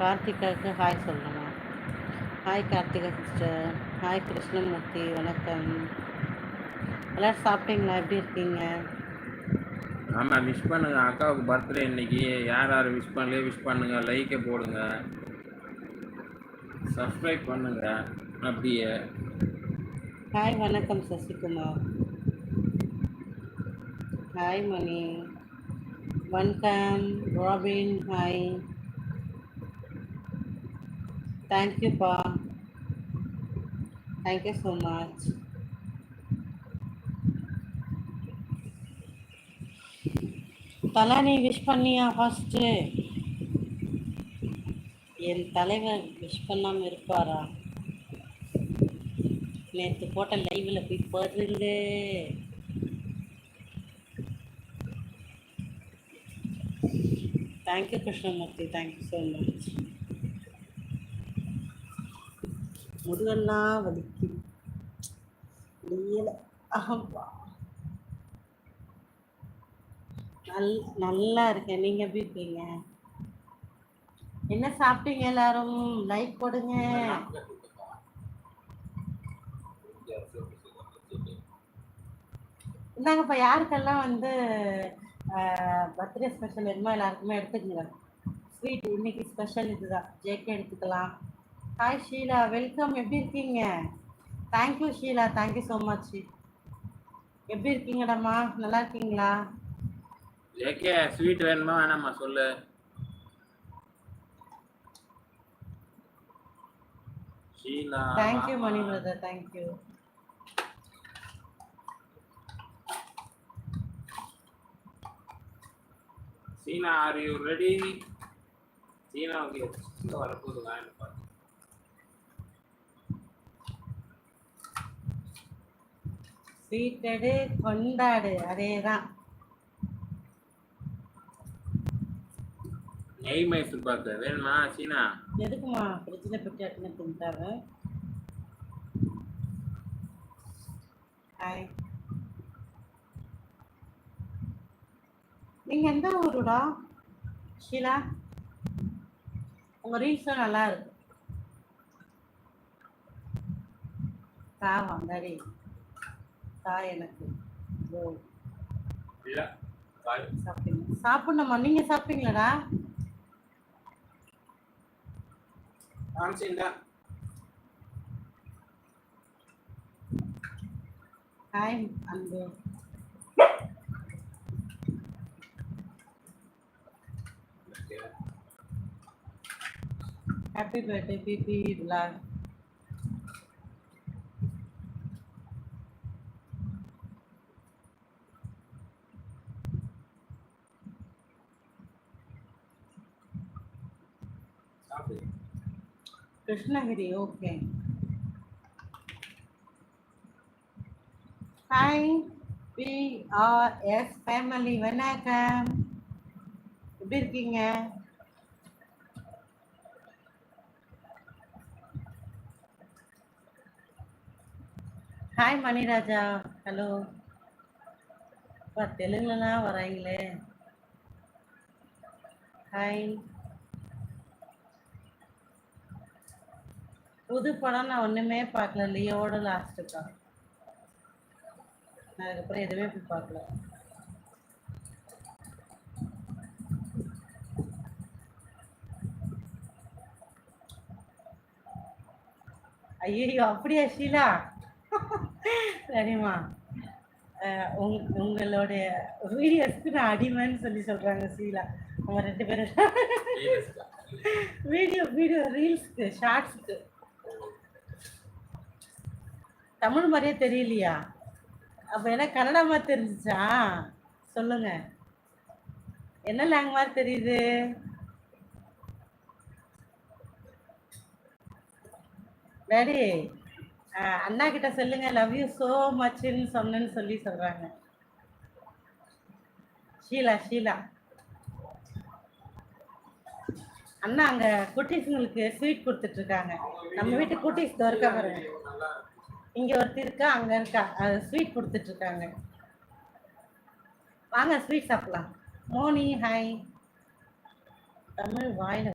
கார்த்திகாவுக்கு hi சொல்லணும்? Hi Karthika sister hi Krishnamurthy வணக்கம். எல்லோரும் சாப்பிட்டீங்களா? எப்படி இருக்கீங்க? ஆமாம் விஷ் பண்ணுங்க. அக்காவுக்கு பர்த்டே இன்னைக்கு. யார் யார் விஷ் பண்ணலையோ விஷ் பண்ணுங்க. லைக்கை போடுங்க. சப்ஸ்கிரைப் பண்ணுங்க. அப்படியே. ஹாய் வணக்கம் சசிகுமார். ஹாய் மணி. வணக்கம். ராபின் ஹாய் தேங்க்யூப்பா தேங்க்யூ ஸோ மச் தலா நீ விஷ் பண்ணியா ஃபஸ்ட்டு என் தலைவர் விஷ் பண்ணாமல் இருப்பாரா? நேற்று போட்ட லைவில் போய் பாருங்க thank you Krishnamurthy. Thank you so much முதுகெல்லாம் வலிக்கு முடியல. நல் நல்லா இருக்கேன். நீங்க எப்படி இருக்கீங்க? என்ன சாப்பிட்டீங்க எல்லாரும்? லைக் போடுங்க. இந்தாங்கப்பா யாருக்கெல்லாம் வந்து பர்த்டே ஸ்பெஷல் வேணுமோ எல்லாருக்குமே எடுத்துக்கங்க. ஸ்வீட் இன்னைக்கு ஸ்பெஷல் இதுதான். ஜேக்கே எடுத்துக்கலாம். ஹாய் ஷீலா வெல்கம் எப்படி இருக்கீங்க? Thank you Sheela thank you so much எப்படி இருக்கீங்கடாம்மா? நல்லா இருக்கீங்களா? ஏகே ஸ்வீட் வேணுமா வேணாமா? சொல்லு. Sheela thank you Mani brother thank you Seena are you ready சீனாவுக்கு எங்க வரப்போகுது. வேணும் பாரு. ஸ்வீட்டடு கொண்டாடு. அதே தான் நெய் மைசூர் பாக்கு வேணுமா சீனா? எதுக்குமா ஃப்ரிட்ஜில் போட்டு எடுத்துன்னு தின்ட்டாரு ஹாய் நீங்கள் எந்த ஊருடா? ஷீலா? உங்கள் ரீல்ஸும் நல்லா இருக்கு. தா வந்தாடி. தா எனக்கு. சாப்பிடணுமா? நீங்கள் சாப்பிட்டீங்களாடா hi Anbu. Happy birthday BB vlog Krishnagiri okay hi V R S family வணக்கம். எப்படி இருக்கீங்க? ஹாய் மணிராஜா. ஹலோ இப்போ தெலுங்குலலாம் வராங்களே. ஹாய் புது படம் நான் ஒன்றுமே பார்க்கல. லியோட லாஸ்ட்டுக்கா நான் அதுக்கப்புறம் எதுவுமே போய் பார்க்கல. ஐயோ அப்படியா ஷீலா? சரிம்மா. உங் உங்களுடைய வீடியோஸ்க்கு நான் அடிமைன்னு சொல்லி சொல்கிறாங்க ஷீலா. அவங்க ரெண்டு பேரும். வீடியோ வீடியோ ரீல்ஸ்க்கு ஷார்ட்ஸ்க்கு. தமிழ் மாதிரியே தெரியலையா? அப்போ என்ன மாதிரி தெரிஞ்சிச்சா? சொல்லுங்க. என்ன லேங் மாதிரி தெரியுது? டேடி அண்ணா கிட்ட சொல்லுங்க. லவ் யூ சோ மச்னு சொன்னேன்னு சொல்லி சொல்றாங்க. ஷீலா ஷீலா. அண்ணா அங்க குட்டீஸுங்களுக்கு ஸ்வீட் கொடுத்துட்டு இருக்காங்க நம்ம வீட்டு குட்டீஸ் இருக்கா பாருங்க. இங்க ஒருத்தர் இருக்கா அங்க இருக்கா. அது ஸ்வீட் கொடுத்துட்டு இருக்காங்க வாங்க ஸ்வீட் சாப்பிடலாம். மோனி ஹாய் தமிழ் வாயில